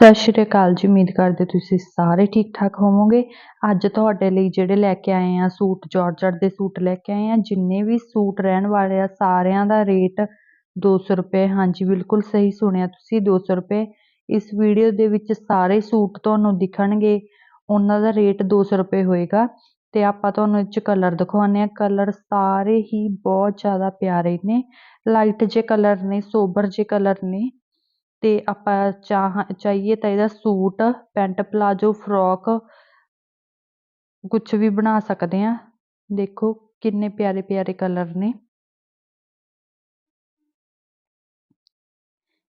ਸਤਿ ਸ਼੍ਰੀ ਅਕਾਲ ਜੀ, ਉਮੀਦ ਕਰਦੇ ਤੁਸੀਂ ਸਾਰੇ ਠੀਕ ਠਾਕ ਹੋਵੋਗੇ। ਅੱਜ ਤੁਹਾਡੇ ਲਈ ਜਿਹੜੇ ਲੈ ਕੇ ਆਏ ਆ ਸੂਟ, ਜਾਰਜਟ ਦੇ ਸੂਟ ਲੈ ਕੇ ਆਏ ਆ, ਜਿੰਨੇ ਵੀ ਸੂਟ ਰਹਿਣ ਵਾਲੇ ਆ, ਸਾਰਿਆਂ ਦਾ ਰੇਟ 200 ਰੁਪਏ। ਹਾਂਜੀ, ਬਿਲਕੁਲ ਸਹੀ ਸੁਣਿਆ ਤੁਸੀਂ 200 ਰੁਪਏ। ਇਸ ਵੀਡੀਓ ਦੇ ਵਿੱਚ ਸਾਰੇ ਸੂਟ ਤੁਹਾਨੂੰ ਦਿਖਣਗੇ, ਉਹਨਾਂ ਦਾ ਰੇਟ 200 ਰੁਪਏ ਹੋਏਗਾ। ਤੇ ਆਪਾਂ ਤੁਹਾਨੂੰ ਇਹ 'ਚ ਕਲਰ ਦਿਖਾਉਂਦੇ ਆ ਕਲਰ ਸਾਰੇ ਹੀ ਬਹੁਤ ਜ਼ਿਆਦਾ ਪਿਆਰੇ ਨੇ। ਲਾਈਟ ਜੇ ਕਲਰ ਨੇ, ਸੋਬਰ ਜੇ ਕਲਰ ਨੇ ਤੇ ਆਪਾਂ ਚਾਹ, ਚਾਹੀਏ ਤਾਂ ਇਹਦਾ ਸੂਟ, ਪੈਂਟ ਪਲਾਜੋ, ਫਰੋਕ ਕੁਛ ਵੀ ਬਣਾ ਸਕਦੇ ਹਾਂ। ਦੇਖੋ ਕਿੰਨੇ ਪਿਆਰੇ ਪਿਆਰੇ ਕਲਰ ਨੇ।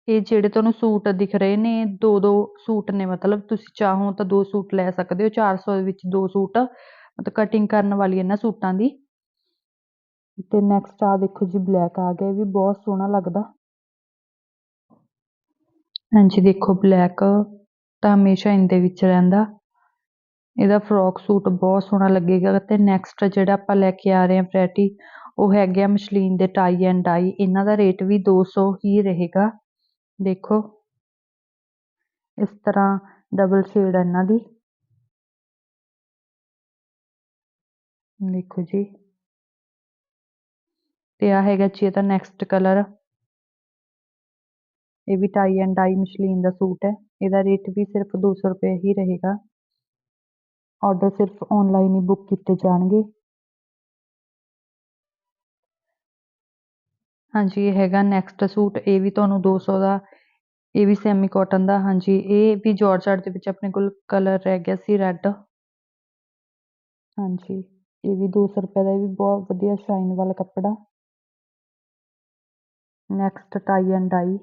ਇਹ ਜਿਹੜੇ ਤੁਹਾਨੂੰ ਸੂਟ ਦਿਖ ਰਹੇ ਨੇ ਦੋ ਦੋ ਸੂਟ ਨੇ। ਮਤਲਬ ਤੁਸੀਂ ਚਾਹੋ ਤਾਂ ਦੋ ਸੂਟ ਲੈ ਸਕਦੇ ਹੋ। 400 ਦੇ ਵਿੱਚ ਦੋ ਸੂਟ। ਮਤਲਬ ਕਟਿੰਗ ਕਰਨ ਵਾਲੀ ਇਹਨਾਂ ਸੂਟਾਂ ਦੀ। ਤੇ ਨੈਕਸਟ ਆ ਦੇਖੋ ਜੀ ਬਲੈਕ ਆ ਗਿਆ। ਇਹ ਵੀ ਬਹੁਤ ਸੋਹਣਾ ਲੱਗਦਾ। ਹਾਂਜੀ, ਦੇਖੋ ਬਲੈਕ ਤਾਂ ਹਮੇਸ਼ਾ ਇਹਦੇ ਵਿੱਚ ਰਹਿੰਦਾ। ਇਹਦਾ ਫਰੋਕ ਸੂਟ ਬਹੁਤ ਸੋਹਣਾ ਲੱਗੇਗਾ ਤੇ ਨੈਕਸਟ ਜਿਹੜਾ ਆਪਾਂ ਲੈ ਕੇ ਆ ਰਹੇ ਹਾਂ ਵੈਰਾਈਟੀ ਉਹ ਹੈਗੇ ਆ ਮਸ਼ਲੀਨ ਦੇ ਟਾਈ ਐਂਡ ਡਾਈ ਇਹਨਾਂ ਦਾ ਰੇਟ ਵੀ 200 ਹੀ ਰਹੇਗਾ। ਦੇਖੋ, ਇਸ ਤਰ੍ਹਾਂ ਡਬਲ ਸ਼ੇਡ ਇਹਨਾਂ ਦੀ। ਦੇਖੋ ਜੀ। ਤੇ ਆ ਹੈਗਾ ਜੀ ਇਹਦਾ ਨੈਕਸਟ ਕਲਰ ਇਹ ਵੀ ਟਾਈ ਐਂਡ ਡਾਈ ਮਸ਼ਲੀਨ ਦਾ ਸੂਟ ਹੈ। ਇਹਦਾ ਰੇਟ ਵੀ ਸਿਰਫ 200 ਰੁਪਏ ਹੀ ਰਹੇਗਾ। ਆਰਡਰ ਸਿਰਫ ਆਨਲਾਈਨ ਹੀ ਬੁੱਕ ਕੀਤੇ ਜਾਣਗੇ। ਹਾਂਜੀ, ਇਹ ਹੈਗਾ ਨੈਕਸਟ ਸੂਟ। ਇਹ ਵੀ ਤੁਹਾਨੂੰ 200 ਦਾ, ਇਹ ਵੀ ਸੈਮੀ ਕਾਟਨ ਦਾ। ਹਾਂਜੀ, ਇਹ ਵੀ ਜਾਰਜਟ ਦੇ ਵਿੱਚ ਆਪਣੇ ਕੋਲ ਕਲਰ ਰਹਿ ਗਿਆ ਸੀ ਰੈੱਡ ਹਾਂਜੀ, ਇਹ ਵੀ 200 ਰੁਪਏ ਦਾ, ਇਹ ਵੀ ਬਹੁਤ ਵਧੀਆ ਸ਼ਾਈਨ ਵਾਲਾ ਕੱਪੜਾ। ਨੈਕਸਟ ਟਾਈ ਐਂਡ ਡਾਈ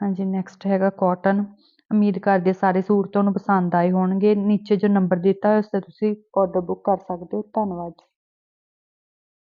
ਹਾਂਜੀ ਨੈਕਸਟ ਹੈਗਾ ਕਾਟਨ ਉਮੀਦ ਕਰਦੇ ਸਾਰੇ ਸੂਟ ਤੁਹਾਨੂੰ ਪਸੰਦ ਆਏ ਹੋਣਗੇ। ਨੀਚੇ ਜੋ ਨੰਬਰ ਦਿੱਤਾ ਹੋਇਆ, ਉਸ 'ਤੇ ਤੁਸੀਂ ਔਡਰ ਬੁੱਕ ਕਰ ਸਕਦੇ ਹੋ। ਧੰਨਵਾਦ ਜੀ।